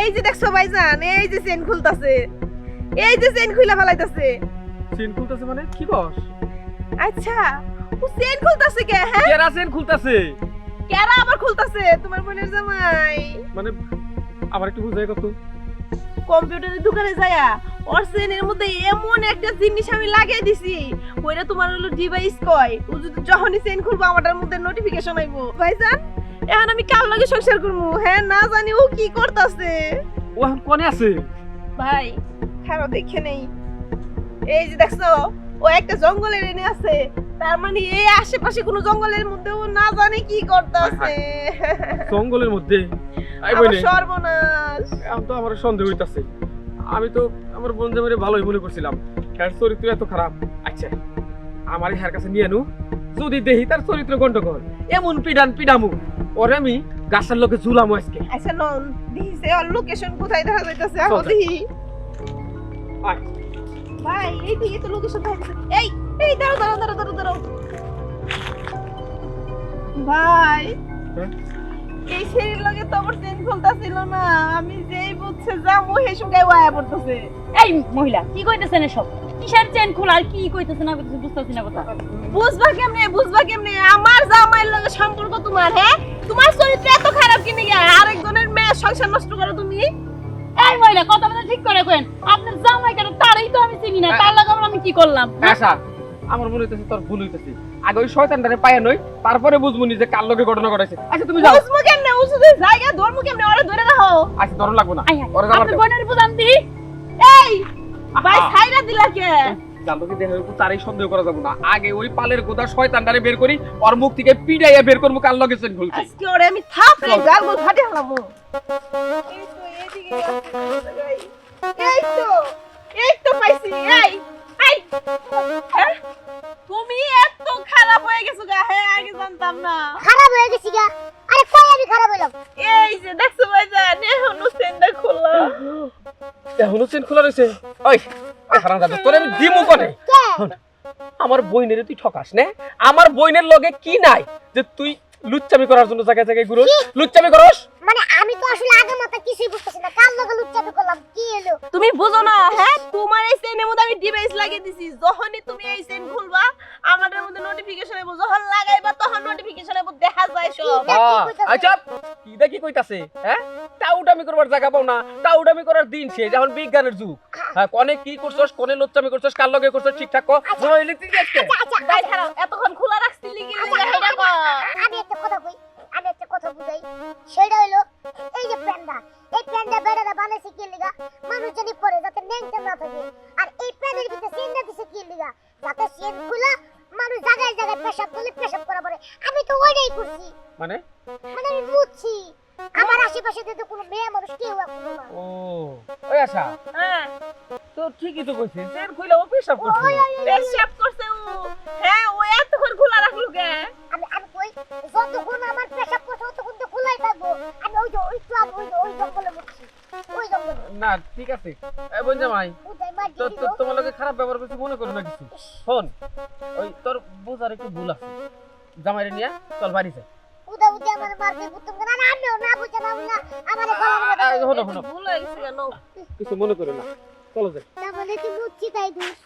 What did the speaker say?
এই যে দেখছ ভাইজান এই যে চেন খুলতাছে। এই যে চেন খুইলা ফেলাইতাছে। চেন খুলতেছে মানে? কি বস? আচ্ছা ও চেন খুলতাছে কে হ্যাঁ? কেরা চেন খুলতেছে? কেরা আবার খুলতাছে? তোমার বোনের জামাই। মানে আবার একটু বুঝাই কত? কম্পিউটারের দোকানে যায়া ওর চেনের মধ্যে এমন একটা জিনিস আমি লাগিয়ে দিছি। ওইটা তোমার হলো ডিভাইস কয়। ও যদি যখনই চেন খুলবো আমারটার মধ্যে নোটিফিকেশন আইবো। ভাইজান এখন আমি কার লগে সংসার করব? হ্যাঁ না জানি ও কি করতাছে? ও এখন কোনে আছে? ভাই খারাপ দেখে নেই। এই যে দেখছ ও একটা জঙ্গলের এনে আছে। তার মানে এই আশেপাশে কোনো জঙ্গলের মধ্যে ও না জানে কি করতেছে। জঙ্গলের মধ্যে? আই বইনে। সর্বনাশ। এখন তো আমার সন্দেহ হইতাছে। আমি তো আমার বোন জামাইরে ভালোই মনে করছিলাম। তার চরিত্র এত খারাপ। আচ্ছা আমার হ্যার কাছে নিয়ে আনু। যদি দেহি তার চরিত্র গন্ডগোল এমন পিডান পিডামু ওরে আমি গাছের লোকে ঝুলামু আজকে। আচ্ছা নন দিছে লোকেশন কোথায় দেখা যাইতাছে? আহো। আয়। ভাই এই দিকে তো লোকেশন দেখা এই এই দাঁড়াও দাঁড়াও দাঁড়াও দাঁড়াও দাঁড়াও। ভাই হ্যাঁ? এই সিঁড়ির লগে তো আমার চেন খুলতাছিল না। আমি যেই বুঝছে যাব হে ওয়া পড়তেছে। এই মহিলা কি কইতেছেন এসব? কিসের চেন খোলা? আর কি কইতেছেন না কইতেছেন বুঝতেছি না কথা। বুঝবা কেমনে? বুঝবা কেমনে? আমার জামাইয়ের লগে সম্পর্ক তোমার হ্যাঁ? তোমার চরিত্র এত খারাপ কিনে আরেকজনের মেয়ে সংসার নষ্ট করো তুমি? এই মহিলা কথা ঠিক করে কইন। আপনার জামাই কেন তারই তো আমি চিনি না। তার লাগে আমি কি করলাম? আশা আমার মনে হইতেছে তোর ভুল হইতেছে। আগে ওই শয়তানটারে পায়া নই তারপরে বুঝব নি যে কার লোকে ঘটনা ঘটাইছে। আচ্ছা তুমি যাও। বুঝব কেমনে? ও শুধু জায়গা ধর্ম কেমনে? ওরা ধরে রাখো। আচ্ছা ধরো লাগবো না। ওরে বোনের বুঝান দি। এই! ভাই ছাইরা দিলা কে? দেহ তারই সন্দেহ করা যাবে না। আগে ওই পালের গোদা শয়তানটারে বের করি ওর মুখ থেকে পিড়াইয়া বের করব কার লগে চেন খুলছে আজকে ওরে আমি থাপড়ে গাল গোল ফাটে হলাম এই তো এইদিকে এই তো এই তো পাইছি এই এই। হ্যাঁ? তুমি এত খারাপ হয়ে গেছো গা হ্যাঁ আগে জানতাম না। খারাপ হয়ে গেছি গা। আরে কই আমি খারাপ হইলাম? এই যে দেখছ ভাইজান এখনও সেন্ডা খোলা। এখনও চেন খোলা রয়েছে? ওই ওই তোরে আমি দিমু কোনে? আমার বইনের তুই ঠকাস না? আমার বইনের লগে কি নাই যে তুই লুচ্চামি করার জন্য জায়গায় জায়গায় ঘুরোস? লুচ্চামি করস? মানে আমি তো আসলে আগে মাথা কিছুই বুঝতেছি না। কার লগে লুচ্চামি করলাম? কি এলো তুমি বুঝো না হ্যাঁ? তোমার এই চেনের মধ্যে আমি ডিভাইস লাগিয়ে দিছি। যখনই তুমি এই চেন খুলবা আমাদের মধ্যে নোটিফিকেশন আইবো যখন লাগাইবা তখন নোটিফিকেশন আইবো দেখা যায় সব? আচ্ছা কি দেখি কইতাছে হ্যাঁ? টাউটামি করবার জায়গা পাও না টাউটামি করার দিন শেষ। এখন বিজ্ঞানের যুগ। হ্যাঁ কনে কি করছস কনে লুচ্চামি করছস কার লগে করছস ঠিকঠাক কর নইলে তুই দেখতে আচ্ছা আচ্ছা ভাই খারাপ এতক্ষণ খোলা রাখছিলি কি আচ্ছা, লাগা হেডা কর। আমি একটা কথা কই আমি একটা কথা বুঝাই। সেটা হইল এই যে প্যান্ডা এই প্যান্ডা বেড়াটা বানাইছে কি লিগা? মানুষ জানি পরে যাতে ন্যাংটা না থাকে। আর এই প্যান্ডের ভিতরে সিনটা দিছে কি লিগা? যাতে সিন খুলা মানুষ জায়গায় জায়গায় পেশাব করলে পেশাব করা পরে। আমি তো ওইটাই করছি। মানে? মানে আমি বুঝছি। আমার আশেপাশে তো কোনো মেয়ে মানুষ কেউ এখন না ও ওই আশা? হ্যাঁ। তো ঠিকই তো কইছিস খুইলা ও পেশাব ওই। পেশাব করছে ও। হ্যাঁ ও এতক্ষণ খোলা রাখল কে? আমি আমি কই যতক্ষণ আমার পেশাব করছে ততক্ষণ তো খোলাই থাকব। আমি ওই যে ওই ক্লাব ওই যে ওই জঙ্গলে মুখছি ওই জঙ্গলে। না ঠিক আছে। এই তো তো- তোমার লগে খারাপ ব্যবহার করছি মনে করো না কিছু শোন ওই তোর বুঝার একটু ভুল আছে। জামাইরে নিয়ে চল বাড়ি যাই। উদয় উদয় আমার মারতে বুঝতাম না না না বুঝে না না আমার শোনো শোনো ভুল হয়ে কিছু মনে করো না। চলো যাই। তাহলে কি বুঝছি তাই দোষ?